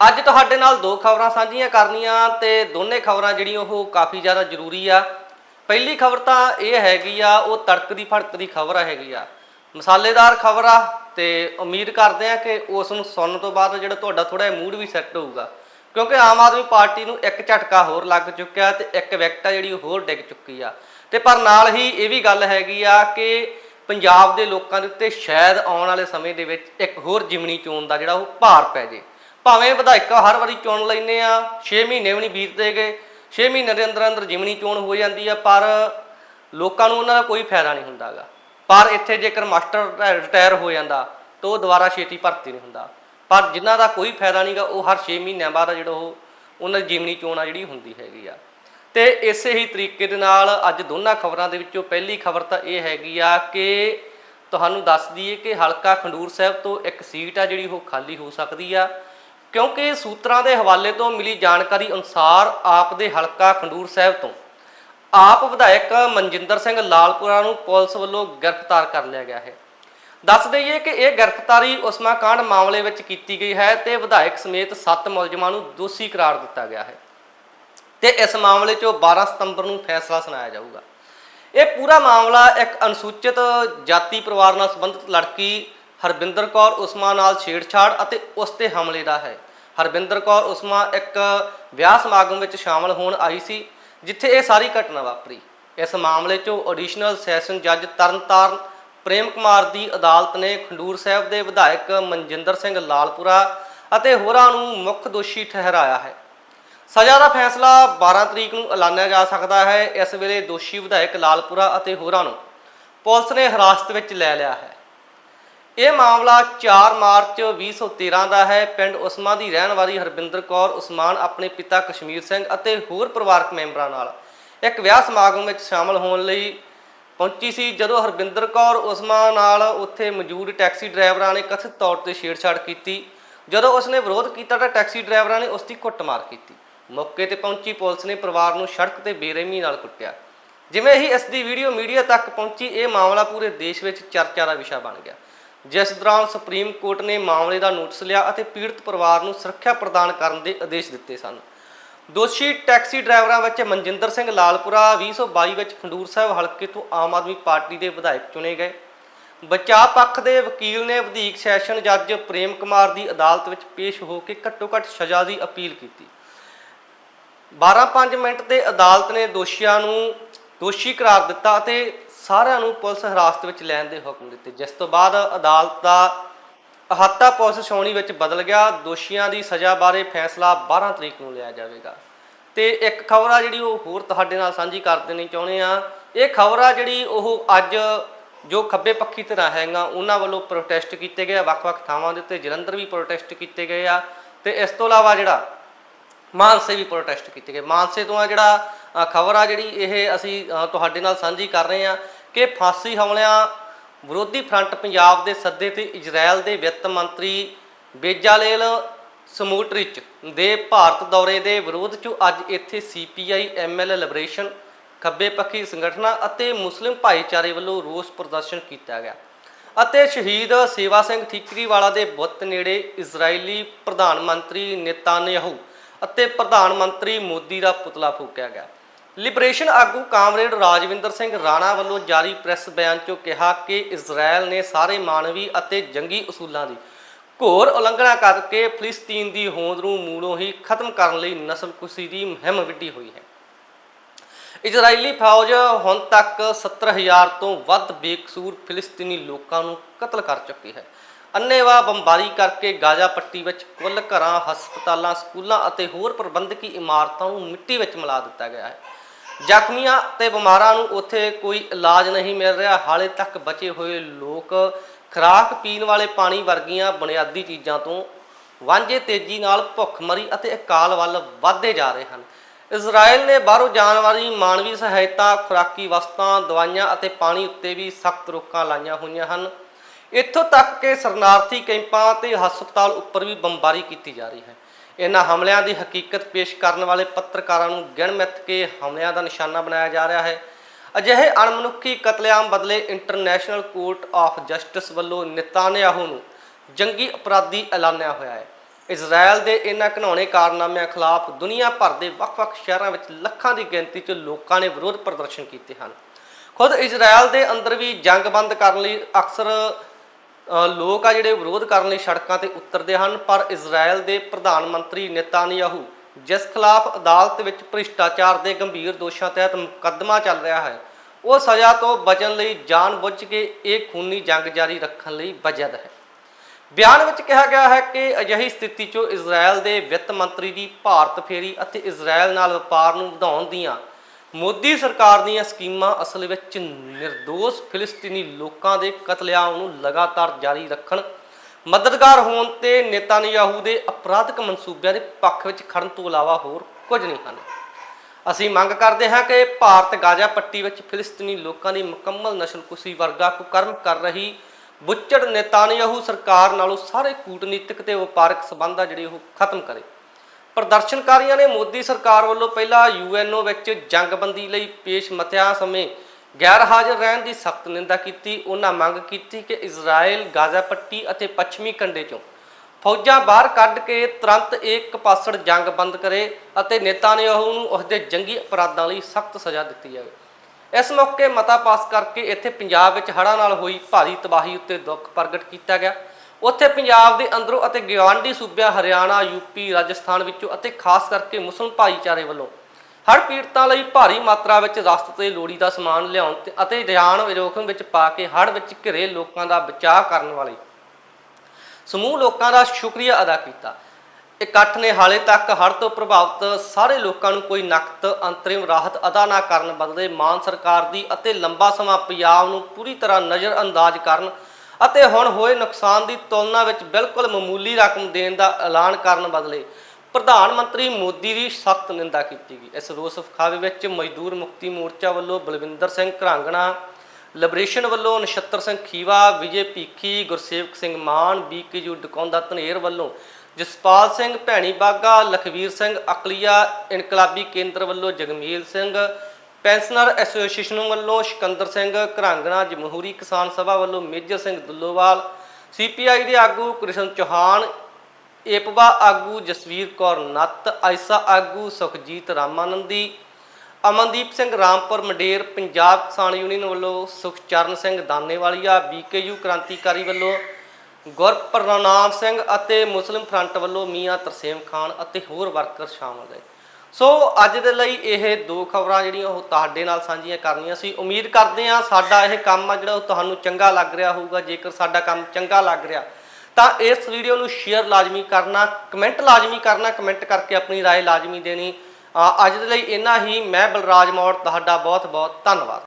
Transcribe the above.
ਅੱਜ ਤੁਹਾਡੇ ਨਾਲ ਦੋ ਖਬਰਾਂ ਸਾਂਝੀਆਂ ਕਰਨੀਆਂ ਤੇ ਦੋਨੇ ਖਬਰਾਂ ਜਿਹੜੀਆਂ ਉਹ ਕਾਫੀ ਜ਼ਿਆਦਾ ਜ਼ਰੂਰੀ ਆ। ਪਹਿਲੀ ਖਬਰ ਤਾਂ ਇਹ ਹੈਗੀ ਆ, ਉਹ ਤੜਕ ਦੀ ਫੜਕ ਖਬਰ ਹੈਗੀ ਆ। ਮਸਾਲੇਦਾਰ ਖਬਰ ਆ ਤੇ ਉਮੀਦ ਕਰਦੇ ਆ ਕਿ ਉਸ ਨੂੰ ਸੁਣਨ ਤੋਂ ਬਾਅਦ ਜਿਹੜਾ ਤੁਹਾਡਾ ਥੋੜਾ ਜਿਹਾ ਮੂਡ ਵੀ ਸੈੱਟ ਹੋਊਗਾ। ਕਿਉਂਕਿ ਆਮ ਆਦਮੀ ਪਾਰਟੀ ਨੂੰ ਇੱਕ ਝਟਕਾ ਹੋਰ ਲੱਗ ਚੁੱਕਿਆ ਤੇ ਇੱਕ ਵਿਕਟ ਆ ਜਿਹੜੀ ਉਹ ਹੋਰ ਡਿੱਗ ਚੁੱਕੀ ਆ। ਤੇ ਪਰ ਨਾਲ ਹੀ ਇਹ ਵੀ ਗੱਲ ਹੈਗੀ ਆ ਕਿ ਪੰਜਾਬ ਦੇ ਲੋਕਾਂ ਦੇ ਉੱਤੇ ਸ਼ਾਇਦ ਆਉਣ ਵਾਲੇ ਸਮੇਂ ਦੇ ਵਿੱਚ ਇੱਕ ਹੋਰ ਜਿਮਨੀ ਚੋਣ ਦਾ ਜਿਹੜਾ ਉਹ ਭਾਰ ਪੈ ਜੇ। ਭਾਵੇਂ ਵਿਧਾਇਕ ਹਰ ਵਾਰੀ ਚੁਣ ਲੈਨੇ ਆ 6 ਮਹੀਨੇ ਵੀ ਨਹੀਂ ਬੀਤਦੇ ਗਏ 6 ਮਹੀਨੇ ਦੇ ਅੰਦਰ ਅੰਦਰ ਜਿਮਨੀ ਚੋਣ ਹੋ ਜਾਂਦੀ ਆ, ਪਰ ਲੋਕਾਂ ਨੂੰ ਉਹਨਾਂ ਦਾ ਕੋਈ ਫਾਇਦਾ ਨਹੀਂ ਹੁੰਦਾਗਾ ਪਰ ਇੱਥੇ ਜੇਕਰ ਮਾਸਟਰ ਰਿਟਾਇਰ ਹੋ ਜਾਂਦਾ ਤਾਂ ਉਹ ਦੁਬਾਰਾ ਛੇਤੀ ਭਰਤੀ ਨਹੀਂ ਹੁੰਦਾ। ਪਰ ਜਿਨ੍ਹਾਂ ਦਾ ਕੋਈ ਫਾਇਦਾ ਨਹੀਂਗਾ ਉਹ ਹਰ 6 ਮਹੀਨਿਆਂ ਬਾਅਦ ਜਿਹੜਾ ਉਹ, ਉਹਨਾਂ ਦੀ ਜਿਮਨੀ ਚੋਣ ਆ ਜਿਹੜੀ ਹੁੰਦੀ ਹੈਗੀ ਆ। ਤੇ ਇਸੇ ਹੀ ਤਰੀਕੇ ਦੇ ਨਾਲ ਅੱਜ ਦੋਨਾਂ ਖਬਰਾਂ ਦੇ ਵਿੱਚੋਂ ਪਹਿਲੀ ਖਬਰ ਤਾਂ ਇਹ ਹੈਗੀ ਆ ਕਿ ਤੁਹਾਨੂੰ ਦੱਸ ਦਈਏ ਕਿ ਹਲਕਾ ਖੰਡੂਰ ਸਾਹਿਬ ਤੋਂ ਇੱਕ ਸੀਟ ਆ ਜਿਹੜੀ ਉਹ ਖਾਲੀ ਹੋ ਸਕਦੀ ਆ। ਕਿਉਂਕਿ ਸੂਤਰਾਂ ਦੇ ਹਵਾਲੇ ਤੋਂ ਮਿਲੀ ਜਾਣਕਾਰੀ ਅਨੁਸਾਰ ਆਪ ਦੇ ਹਲਕਾ ਖੰਡੂਰ ਸਾਹਿਬ ਤੋਂ ਆਪ ਵਿਧਾਇਕ ਮਨਜਿੰਦਰ ਸਿੰਘ ਲਾਲਪੁਰਾ ਨੂੰ ਪੁਲਿਸ ਵੱਲੋਂ ਗ੍ਰਿਫਤਾਰ ਕਰ ਲਿਆ ਗਿਆ ਹੈ। ਦੱਸ ਦਈਏ ਕਿ ਇਹ ਗ੍ਰਿਫਤਾਰੀ ਉਸਮਾ ਕਾਂਡ ਮਾਮਲੇ ਵਿੱਚ ਕੀਤੀ ਗਈ ਹੈ ਤੇ ਵਿਧਾਇਕ ਸਮੇਤ 7 ਮੁਲਜ਼ਮਾਂ ਨੂੰ ਦੋਸ਼ੀ ਕਰਾਰ ਦਿੱਤਾ ਗਿਆ ਹੈ। ਤੇ ਇਸ ਮਾਮਲੇ 'ਚੋਂ 12 ਸਤੰਬਰ ਨੂੰ ਫੈਸਲਾ ਸੁਣਾਇਆ ਜਾਊਗਾ। ਇਹ ਪੂਰਾ ਮਾਮਲਾ ਇੱਕ ਅਨੁਸੂਚਿਤ ਜਾਤੀ ਪਰਿਵਾਰ ਨਾਲ ਸੰਬੰਧਿਤ ਲੜਕੀ ਹਰਬਿੰਦਰ ਕੌਰ ਉਸਮਾ ਨਾਲ ਛੇੜਛਾੜ ਅਤੇ ਉਸ ਤੇ ਹਮਲੇ ਦਾ ਹੈ। ਹਰਬਿੰਦਰ ਕੌਰ ਉਸਮਾ ਇੱਕ ਵਿਆਹ ਸਮਾਗਮ ਵਿੱਚ ਸ਼ਾਮਲ ਹੋਣ ਆਈ ਸੀ, ਜਿੱਥੇ ਇਹ ਸਾਰੀ ਘਟਨਾ ਵਾਪਰੀ। ਇਸ ਮਾਮਲੇ 'ਚੋਂ ਐਡੀਸ਼ਨਲ ਸੈਸ਼ਨ ਜੱਜ ਤਰਨਤਾਰਨ ਪ੍ਰੇਮ ਕੁਮਾਰ ਦੀ ਅਦਾਲਤ ਨੇ ਖੰਡੂਰ ਸਾਹਿਬ ਦੇ ਵਿਧਾਇਕ ਮਨਜਿੰਦਰ ਸਿੰਘ ਲਾਲਪੁਰਾ ਅਤੇ ਹੋਰਾਂ ਨੂੰ ਮੁੱਖ ਦੋਸ਼ੀ ਠਹਿਰਾਇਆ ਹੈ। ਸਜ਼ਾ ਦਾ ਫੈਸਲਾ 12 ਤਰੀਕ ਨੂੰ ਐਲਾਨਿਆ ਜਾ ਸਕਦਾ ਹੈ। ਇਸ ਵੇਲੇ ਦੋਸ਼ੀ ਵਿਧਾਇਕ ਲਾਲਪੁਰਾ ਅਤੇ ਹੋਰਾਂ ਨੂੰ ਪੁਲਿਸ ਨੇ ਹਿਰਾਸਤ ਵਿੱਚ ਲੈ ਲਿਆ ਹੈ। ਇਹ ਮਾਮਲਾ 4 ਮਾਰਚ 2013 ਦਾ ਹੈ। ਪਿੰਡ ਉਸਮਾ ਦੀ ਰਹਿਣ ਵਾਲੀ ਹਰਬਿੰਦਰ ਕੌਰ ਉਸਮਾਨ ਆਪਣੇ ਪਿਤਾ ਕਸ਼ਮੀਰ ਸਿੰਘ ਅਤੇ ਹੋਰ ਪਰਿਵਾਰਕ ਮੈਂਬਰਾਂ ਨਾਲ ਇੱਕ ਵਿਆਹ ਸਮਾਗਮ ਵਿੱਚ ਸ਼ਾਮਲ ਹੋਣ ਲਈ ਪਹੁੰਚੀ ਸੀ। ਜਦੋਂ ਹਰਬਿੰਦਰ ਕੌਰ ਉਸਮਾ ਨਾਲ ਉੱਥੇ ਮੌਜੂਦ ਟੈਕਸੀ ਡਰਾਈਵਰਾਂ ਨੇ ਕਥਿਤ ਤੌਰ ਤੇ ਛੇੜਛਾੜ ਕੀਤੀ। ਜਦੋਂ ਉਸਨੇ ਵਿਰੋਧ ਕੀਤਾ ਤਾਂ ਟੈਕਸੀ ਡਰਾਈਵਰਾਂ ਨੇ ਉਸ ਦੀ ਕੁੱਟਮਾਰ ਕੀਤੀ। ਮੌਕੇ ਤੇ ਪਹੁੰਚੀ ਪੁਲਿਸ ਨੇ ਪਰਿਵਾਰ ਨੂੰ ਸੜਕ ਤੇ ਬੇਰਹਿਮੀ ਨਾਲ ਕੁੱਟਿਆ। ਜਿਵੇਂ ਹੀ ਇਸ ਦੀ ਵੀਡੀਓ ਮੀਡੀਆ ਤੱਕ ਪਹੁੰਚੀ, ਇਹ ਮਾਮਲਾ ਪੂਰੇ ਦੇਸ਼ ਵਿੱਚ ਚਰਚਾ ਦਾ ਵਿਸ਼ਾ ਬਣ ਗਿਆ। ਜਿਸ ਦੌਰਾਨ ਸੁਪਰੀਮ ਕੋਰਟ ਨੇ ਮਾਮਲੇ ਦਾ ਨੋਟਿਸ ਲਿਆ ਅਤੇ ਪੀੜਤ ਪਰਿਵਾਰ ਨੂੰ ਸੁਰੱਖਿਆ ਪ੍ਰਦਾਨ ਕਰਨ ਦੇ ਆਦੇਸ਼ ਦਿੱਤੇ ਸਨ। ਦੋਸ਼ੀ ਟੈਕਸੀ ਡਰਾਈਵਰਾਂ ਵਿੱਚ ਮਨਜਿੰਦਰ ਸਿੰਘ ਲਾਲਪੁਰਾ 2022 ਵਿੱਚ ਖੰਡੂਰ ਸਾਹਿਬ ਹਲਕੇ ਤੋਂ ਆਮ ਆਦਮੀ ਪਾਰਟੀ ਦੇ ਵਿਧਾਇਕ ਚੁਣੇ ਗਏ। ਬਚਾਅ ਪੱਖ ਦੇ ਵਕੀਲ ਨੇ ਵਧੀਕ ਸੈਸ਼ਨ ਜੱਜ ਪ੍ਰੇਮ ਕੁਮਾਰ ਦੀ ਅਦਾਲਤ ਵਿੱਚ ਪੇਸ਼ ਹੋ ਕੇ ਘੱਟੋ-ਘੱਟ ਸਜ਼ਾ ਦੀ ਅਪੀਲ ਕੀਤੀ। 12-5 ਮਿੰਟ ਤੇ ਅਦਾਲਤ ਨੇ ਦੋਸ਼ੀਆਂ ਨੂੰ ਦੋਸ਼ੀ ਕਰਾਰ ਦਿੱਤਾ ਅਤੇ ਸਾਰਿਆਂ ਨੂੰ ਪੁਲਿਸ ਹਿਰਾਸਤ ਵਿੱਚ ਲੈਣ ਦੇ ਹੁਕਮ ਦਿੱਤੇ। ਜਿਸ ਤੋਂ ਬਾਅਦ ਅਦਾਲਤ ਦਾ ਅਹਾਤਾ ਪੁਲਿਸ ਛਾਉਣੀ ਵਿੱਚ ਬਦਲ ਗਿਆ। ਦੋਸ਼ੀਆਂ ਦੀ ਸਜ਼ਾ ਬਾਰੇ ਫੈਸਲਾ 12 ਤਰੀਕ ਨੂੰ ਲਿਆ ਜਾਵੇਗਾ। ਤੇ ਇੱਕ ਖਬਰ ਆ ਜਿਹੜੀ ਉਹ ਹੋਰ ਤੁਹਾਡੇ ਨਾਲ ਸਾਂਝੀ ਕਰ ਦੇਣੀ ਚਾਹੁੰਦੇ ਆ ਇਹ ਖਬਰ ਆ ਜਿਹੜੀ ਉਹ ਅੱਜ ਜੋ ਖੱਬੇ ਪੱਖੀ ਧਿਰਾਂ ਹੈਗਾ ਉਹਨਾਂ ਵੱਲੋਂ ਪ੍ਰੋਟੈਸਟ ਕੀਤੇ ਗਏ ਆ। ਵੱਖ-ਵੱਖ ਥਾਵਾਂ ਦੇ ਉੱਤੇ ਜਲੰਧਰ ਵੀ ਪ੍ਰੋਟੈਸਟ ਕੀਤੇ ਗਏ ਆ। ਤੇ ਇਸ ਤੋਂ ਇਲਾਵਾ ਜਿਹੜਾ ਮਾਨਸੇ ਵੀ ਪ੍ਰੋਟੈਸਟ ਕੀਤੇ ਗਏ। ਮਾਨਸੇ ਤੋਂ ਆ ਜਿਹੜਾ ਖਬਰ ਆ ਜਿਹੜੀ, ਇਹ ਅਸੀਂ ਤੁਹਾਡੇ ਨਾਲ ਸਾਂਝੀ ਕਰ ਰਹੇ ਹਾਂ ਕਿ ਫਾਂਸੀ ਹਮਲਿਆਂ ਵਿਰੋਧੀ ਫਰੰਟ ਪੰਜਾਬ ਦੇ ਸੱਦੇ ਤੇ ਇਜ਼ਰਾਈਲ ਦੇ ਵਿੱਤ ਮੰਤਰੀ ਬੇਜਾਲੇਲ ਸਮੂਟਰਿਚ ਦੇ ਭਾਰਤ ਦੌਰੇ ਦੇ ਵਿਰੋਧ 'ਚ ਅੱਜ ਇੱਥੇ ਸੀਪੀਆਈ ਐਮਐਲ ਲਿਬਰੇਸ਼ਨ ਖੱਬੇ ਪੱਖੀ ਸੰਗਠਨਾਂ ਅਤੇ ਮੁਸਲਿਮ ਭਾਈਚਾਰੇ ਵੱਲੋਂ ਰੋਸ ਪ੍ਰਦਰਸ਼ਨ ਕੀਤਾ ਗਿਆ ਅਤੇ ਸ਼ਹੀਦ ਸੇਵਾ ਸਿੰਘ ਠੀਕਰੀਵਾਲਾ ਦੇ ਬੁੱਤ ਨੇੜੇ ਇਜ਼ਰਾਈਲੀ ਪ੍ਰਧਾਨ ਮੰਤਰੀ ਨੇਤਾਨਯਾਹੂ ਅਤੇ ਪ੍ਰਧਾਨ ਮੰਤਰੀ ਮੋਦੀ ਦਾ ਪੁਤਲਾ ਫੂਕਿਆ ਗਿਆ। ਲਿਬਰੇਸ਼ਨ ਆਗੂ ਕਾਮਰੇਡ ਰਾਜਵਿੰਦਰ ਸਿੰਘ ਰਾਣਾ ਵੱਲੋਂ ਜਾਰੀ ਪ੍ਰੈਸ ਬਿਆਨ 'ਚੋਂ ਕਿਹਾ ਕਿ ਇਜ਼ਰਾਈਲ ਨੇ ਸਾਰੇ ਮਾਨਵੀ ਅਤੇ ਜੰਗੀ ਅਸੂਲਾਂ ਦੀ ਘੋਰ ਉਲੰਘਣਾ ਕਰਕੇ ਫਿਲਿਸਤੀਨ ਦੀ ਹੋਂਦ ਨੂੰ ਮੂਲੋਂ ਹੀ ਖਤਮ ਕਰਨ ਲਈ ਨਸਲਕੁਸ਼ੀ ਦੀ ਮੁਹਿੰਮ ਵਿੱਢੀ ਹੋਈ ਹੈ। ਇਜ਼ਰਾਈਲੀ ਫੌਜ ਹੁਣ ਤੱਕ 70000 ਤੋਂ ਵੱਧ ਬੇਕਸੂਰ ਫਿਲਸਤੀਨੀ ਲੋਕਾਂ ਨੂੰ ਕਤਲ ਕਰ ਚੁੱਕੀ ਹੈ। ਅੰਨੇਵਾਹ ਬੰਬਾਰੀ ਕਰਕੇ ਗਾਜ਼ਾ ਪੱਟੀ ਵਿੱਚ ਕੁੱਲ ਘਰਾਂ, ਹਸਪਤਾਲਾਂ, ਸਕੂਲਾਂ ਅਤੇ ਹੋਰ ਪ੍ਰਬੰਧਕੀ ਇਮਾਰਤਾਂ ਨੂੰ ਮਿੱਟੀ ਵਿੱਚ ਮਿਲਾ ਦਿੱਤਾ ਗਿਆ ਹੈ। ਜ਼ਖਮੀਆਂ ਤੇ ਬਿਮਾਰਾਂ ਨੂੰ ਉੱਥੇ ਕੋਈ ਇਲਾਜ ਨਹੀਂ ਮਿਲ ਰਿਹਾ। ਹਾਲੇ ਤੱਕ ਬਚੇ ਹੋਏ ਲੋਕ ਖੁਰਾਕ ਪੀਣ ਵਾਲੇ ਪਾਣੀ ਵਰਗੀਆਂ ਬੁਨਿਆਦੀ ਚੀਜ਼ਾਂ ਤੋਂ ਵਾਂਝੇ ਤੇਜ਼ੀ ਨਾਲ ਭੁੱਖਮਰੀ ਅਤੇ ਅਕਾਲ ਵੱਲ ਵਧਦੇ ਜਾ ਰਹੇ ਹਨ। ਇਜ਼ਰਾਈਲ ਨੇ ਬਾਹਰੋਂ ਜਾਣ ਵਾਲੀ ਮਾਨਵੀ ਸਹਾਇਤਾ, ਖੁਰਾਕੀ ਵਸਤਾਂ, ਦਵਾਈਆਂ ਅਤੇ ਪਾਣੀ ਉੱਤੇ ਵੀ ਸਖਤ ਰੋਕਾਂ ਲਾਈਆਂ ਹੋਈਆਂ ਹਨ। ਇੱਥੋਂ ਤੱਕ ਕਿ ਸ਼ਰਨਾਰਥੀ ਕੈਂਪਾਂ ਤੇ ਹਸਪਤਾਲ ਉੱਪਰ ਵੀ ਬੰਬਾਰੀ ਕੀਤੀ ਜਾ ਰਹੀ ਹੈ। ਇਹਨਾਂ ਹਮਲਿਆਂ ਦੀ ਹਕੀਕਤ ਪੇਸ਼ ਕਰਨ ਵਾਲੇ ਪੱਤਰਕਾਰਾਂ ਨੂੰ ਗਿਣਮਿੱਥ ਕੇ ਹਮਲਿਆਂ ਦਾ ਨਿਸ਼ਾਨਾ ਬਣਾਇਆ ਜਾ ਰਿਹਾ ਹੈ। ਅਜਿਹੇ ਅਣਮਨੁੱਖੀ ਕਤਲੇਆਮ ਬਦਲੇ ਇੰਟਰਨੈਸ਼ਨਲ ਕੋਰਟ ਆਫ ਜਸਟਿਸ ਵੱਲੋਂ ਨਿਤਾਨਿਆਹੂ ਨੂੰ ਜੰਗੀ ਅਪਰਾਧੀ ਐਲਾਨਿਆ ਹੋਇਆ ਹੈ। ਇਜ਼ਰਾਈਲ ਦੇ ਇਹਨਾਂ ਘਿਨਾਉਣੇ ਕਾਰਨਾਮਿਆਂ ਖਿਲਾਫ ਦੁਨੀਆ ਭਰ ਦੇ ਵੱਖ-ਵੱਖ ਸ਼ਹਿਰਾਂ ਵਿੱਚ ਲੱਖਾਂ ਦੀ ਗਿਣਤੀ 'ਚ ਲੋਕਾਂ ਨੇ ਵਿਰੋਧ ਪ੍ਰਦਰਸ਼ਨ ਕੀਤੇ ਹਨ। ਖੁਦ ਇਜ਼ਰਾਈਲ ਦੇ ਅੰਦਰ ਵੀ ਜੰਗ ਬੰਦ ਕਰਨ ਲਈ ਅਕਸਰ ਲੋਕ ਆ ਜਿਹੜੇ ਵਿਰੋਧ ਕਰਨ ਲਈ ਸੜਕਾਂ ਤੇ ਉਤਰਦੇ ਹਨ, ਪਰ ਇਜ਼ਰਾਈਲ ਦੇ ਪ੍ਰਧਾਨ ਮੰਤਰੀ ਨੇਤਾਨਯਾਹੂ ਜਿਸ ਖਿਲਾਫ ਅਦਾਲਤ ਵਿੱਚ ਭ੍ਰਿਸ਼ਟਾਚਾਰ ਦੇ ਗੰਭੀਰ ਦੋਸ਼ਾਂ ਤਹਿਤ ਮੁਕੱਦਮਾ ਚੱਲ ਰਿਹਾ ਹੈ, ਉਹ ਸਜ਼ਾ ਤੋਂ ਬਚਣ ਲਈ ਜਾਣਬੁੱਝ ਕੇ ਇਹ ਖੂਨੀ ਜੰਗ ਜਾਰੀ ਰੱਖਣ ਲਈ ਵਜਦ ਹੈ। ਬਿਆਨ ਵਿੱਚ ਕਿਹਾ ਗਿਆ ਹੈ ਕਿ ਅਜਿਹੀ ਸਥਿਤੀ 'ਚੋਂ ਇਜ਼ਰਾਈਲ ਦੇ ਵਿੱਤ ਮੰਤਰੀ ਦੀ ਭਾਰਤ ਫੇਰੀ ਅਤੇ ਇਜ਼ਰਾਈਲ ਨਾਲ ਵਪਾਰ ਨੂੰ ਵਧਾਉਣ ਦੀਆਂ ਮੋਦੀ ਸਰਕਾਰ ਦੀਆਂ ਸਕੀਮਾਂ ਅਸਲ ਵਿੱਚ નિર્ਦੋਸ਼ ਫਿਲਸਤੀਨੀ ਲੋਕਾਂ ਦੇ ਕਤਲੇਆਮ ਨੂੰ ਲਗਾਤਾਰ ਜਾਰੀ ਰੱਖਣ, ਮਦਦਗਾਰ ਹੋਣ ਤੇ ਨੇਤਾਨਯਾਹੂ ਦੇ ਅਪਰਾਧਕ ਮਨਸੂਬਿਆਂ ਦੇ ਪੱਖ ਵਿੱਚ ਖੜਨ ਤੋਂ ਇਲਾਵਾ ਹੋਰ ਕੁਝ ਨਹੀਂ ਹਨ। ਅਸੀਂ ਮੰਗ ਕਰਦੇ ਹਾਂ ਕਿ ਭਾਰਤ ਗਾਜ਼ਾ ਪੱਟੀ ਵਿੱਚ ਫਿਲਸਤੀਨੀ ਲੋਕਾਂ ਦੀ ਮੁਕੰਮਲ ਨਸਲਕੁਸ਼ੀ ਵਰਗਾ ਕੁਕਰਮ ਕਰ ਰਹੀ ਬੁੱਚੜ ਨੇਤਾਨਯਾਹੂ ਸਰਕਾਰ ਨਾਲੋਂ ਸਾਰੇ ਕੂਟਨੀਤਿਕ ਤੇ ਵਪਾਰਕ ਸਬੰਧ ਆ ਜਿਹੜੇ ਉਹ ਖਤਮ ਕਰੇ। ਪ੍ਰਦਰਸ਼ਨਕਾਰੀਆਂ ਨੇ ਮੋਦੀ ਸਰਕਾਰ ਵੱਲੋਂ ਪਹਿਲਾਂ ਯੂਐਨਓ ਵਿੱਚ ਜੰਗਬੰਦੀ ਲਈ ਪੇਸ਼ ਮਤਿਆਂ ਸਮੇਂ ਗੈਰ ਹਾਜ਼ਰ ਰਹਿਣ ਦੀ ਸਖਤ ਨਿੰਦਾ ਕੀਤੀ। ਉਹਨਾਂ ਮੰਗ ਕੀਤੀ ਕਿ ਇਜ਼ਰਾਈਲ, ਗਾਜ਼ਾ ਪੱਟੀ ਅਤੇ ਪੱਛਮੀ ਕੰਢੇ ਚੋਂ ਫੌਜਾਂ ਬਾਹਰ ਕੱਢ ਕੇ ਤੁਰੰਤ ਇੱਕ ਪਾਸੜ ਜੰਗ ਬੰਦ ਕਰੇ ਅਤੇ ਨੇਤਾਨਯਾਹੂ ਨੂੰ ਉਸਦੇ ਜੰਗੀ ਅਪਰਾਧਾਂ ਲਈ ਸਖਤ ਸਜ਼ਾ ਦਿੱਤੀ ਜਾਵੇ। ਇਸ ਮੌਕੇ ਮਤਾ ਪਾਸ ਕਰਕੇ ਇੱਥੇ ਪੰਜਾਬ ਵਿੱਚ ਹੜ੍ਹਾਂ ਨਾਲ ਹੋਈ ਭਾਰੀ ਤਬਾਹੀ ਉੱਤੇ ਦੁੱਖ ਪ੍ਰਗਟ ਕੀਤਾ ਗਿਆ। ਉੱਥੇ ਪੰਜਾਬ ਦੇ ਅੰਦਰੋਂ ਅਤੇ ਗਵਾਂਢੀ ਸੂਬਿਆਂ ਹਰਿਆਣਾ ਯੂਪੀ ਰਾਜਸਥਾਨ ਵਿੱਚੋਂ ਅਤੇ ਖਾਸ ਕਰਕੇ ਮੁਸਲਮ ਭਾਈਚਾਰੇ ਵੱਲੋਂ ਹੜ੍ਹ ਪੀੜਤਾਂ ਲਈ ਭਾਰੀ ਮਾਤਰਾ ਵਿੱਚ ਰਸਤ ਤੇ ਲੋੜੀ ਦਾ ਸਮਾਨ ਲਿਆਉਣ ਅਤੇ ਜਾਨ ਜੋਖਮ ਵਿੱਚ ਪਾ ਕੇ ਹੜ੍ਹ ਵਿੱਚ ਘਿਰੇ ਲੋਕਾਂ ਦਾ ਬਚਾਅ ਕਰਨ ਵਾਲੇ ਸਮੂਹ ਲੋਕਾਂ ਦਾ ਸ਼ੁਕਰੀਆ ਅਦਾ ਕੀਤਾ। ਇਕੱਠ ਨੇ ਹਾਲੇ ਤੱਕ ਹੜ੍ਹ ਤੋਂ ਪ੍ਰਭਾਵਿਤ ਸਾਰੇ ਲੋਕਾਂ ਨੂੰ ਕੋਈ ਨਕਦ ਅੰਤਰਿਮ ਰਾਹਤ ਅਦਾ ਨਾ ਕਰਨ ਬਦਲੇ ਮਾਨ ਸਰਕਾਰ ਦੀ ਅਤੇ ਲੰਬਾ ਸਮਾਂ ਪੰਜਾਬ ਨੂੰ ਪੂਰੀ ਤਰ੍ਹਾਂ ਨਜ਼ਰਅੰਦਾਜ਼ ਕਰਨ ਅਤੇ ਹੁਣ ਹੋਏ ਨੁਕਸਾਨ ਦੀ ਤੁਲਨਾ ਵਿੱਚ ਬਿਲਕੁਲ ਮਾਮੂਲੀ ਰਕਮ ਦੇਣ ਦਾ ਐਲਾਨ ਕਰਨ ਬਦਲੇ ਪ੍ਰਧਾਨ ਮੰਤਰੀ ਮੋਦੀ ਦੀ ਸਖਤ ਨਿੰਦਾ ਕੀਤੀ ਗਈ। ਇਸ ਰੋਸ ਵਿਖਾਵੇ ਵਿੱਚ ਮਜ਼ਦੂਰ ਮੁਕਤੀ ਮੋਰਚਾ ਵੱਲੋਂ ਬਲਵਿੰਦਰ ਸਿੰਘ ਘਰਾਂਗਣਾ, ਲਿਬਰੇਸ਼ਨ ਵੱਲੋਂ ਨਛੱਤਰ ਸਿੰਘ ਖੀਵਾ, ਵਿਜੇ ਭੀਖੀ, ਗੁਰਸੇਵਕ ਸਿੰਘ ਮਾਨ, ਬੀਕੇਯੂ ਡਕੌਂਦਾ ਧਨੇਰ ਵੱਲੋਂ ਜਸਪਾਲ ਸਿੰਘ ਭੈਣੀ ਬਾਗਾ, ਲਖਵੀਰ ਸਿੰਘ ਅਕਲੀਆ, ਇਨਕਲਾਬੀ ਕੇਂਦਰ ਵੱਲੋਂ ਜਗਮੀਲ ਸਿੰਘ ਪੈਨਸ਼ਨਰ ਐਸੋਸੀਏਸ਼ਨ ਵੱਲੋਂ ਸਿਕੰਦਰ ਸਿੰਘ ਘਰਾਂਗਣਾ, ਜਮਹੂਰੀ ਕਿਸਾਨ ਸਭਾ ਵੱਲੋਂ ਮੇਜਰ ਸਿੰਘ ਦੁੱਲੋਵਾਲ, ਸੀਪੀਆਈ ਦੇ ਆਗੂ ਕ੍ਰਿਸ਼ਨ ਚੌਹਾਨ, ਏਪਵਾ ਆਗੂ ਜਸਵੀਰ ਕੌਰ ਨੱਤ ਆਇਸਾ ਆਗੂ ਸੁਖਜੀਤ ਰਾਮਾਨੰਦੀ, ਅਮਨਦੀਪ ਸਿੰਘ ਰਾਮਪੁਰ ਮੰਡੇਰ, ਪੰਜਾਬ ਕਿਸਾਨ ਯੂਨੀਅਨ ਵੱਲੋਂ ਸੁਖਚਰਨ ਸਿੰਘ ਦਾਨੇਵਾਲੀਆ, ਬੀਕੇਯੂ ਕ੍ਰਾਂਤੀਕਾਰੀ ਵੱਲੋਂ ਗੁਰਪ੍ਰਨਾਮ ਸਿੰਘ ਅਤੇ ਮੁਸਲਿਮ ਫਰੰਟ ਵੱਲੋਂ ਮੀਆਂ ਤਰਸੇਮ ਖਾਨ ਅਤੇ ਹੋਰ ਵਰਕਰ ਸ਼ਾਮਲ ਰਹੇ ਸੋ ਅੱਜ ਦੇ ਲਈ ਇਹ ਦੋ ਖਬਰਾਂ ਜਿਹੜੀਆਂ ਉਹ ਤੁਹਾਡੇ ਨਾਲ ਸਾਂਝੀਆਂ ਕਰਨੀਆਂ ਸੀ ਉਮੀਦ ਕਰਦੇ ਹਾਂ ਸਾਡਾ ਇਹ ਕੰਮ ਆ ਜਿਹੜਾ ਉਹ ਤੁਹਾਨੂੰ ਚੰਗਾ ਲੱਗ ਰਿਹਾ ਹੋਊਗਾ ਜੇਕਰ ਸਾਡਾ ਕੰਮ ਚੰਗਾ ਲੱਗ ਰਿਹਾ ਤਾਂ ਇਸ ਵੀਡੀਓ ਨੂੰ ਸ਼ੇਅਰ ਲਾਜ਼ਮੀ ਕਰਨਾ ਕਮੈਂਟ ਲਾਜ਼ਮੀ ਕਰਨਾ ਕਮੈਂਟ ਕਰਕੇ ਆਪਣੀ رائے ਲਾਜ਼ਮੀ ਦੇਣੀ ਅ, ਅੱਜ ਦੇ ਲਈ ਇੰਨਾ ਹੀ ਮੈਂ ਬਲਰਾਜ ਮੌੜ ਤੁਹਾਡਾ ਬਹੁਤ ਬਹੁਤ ਧੰਨਵਾਦ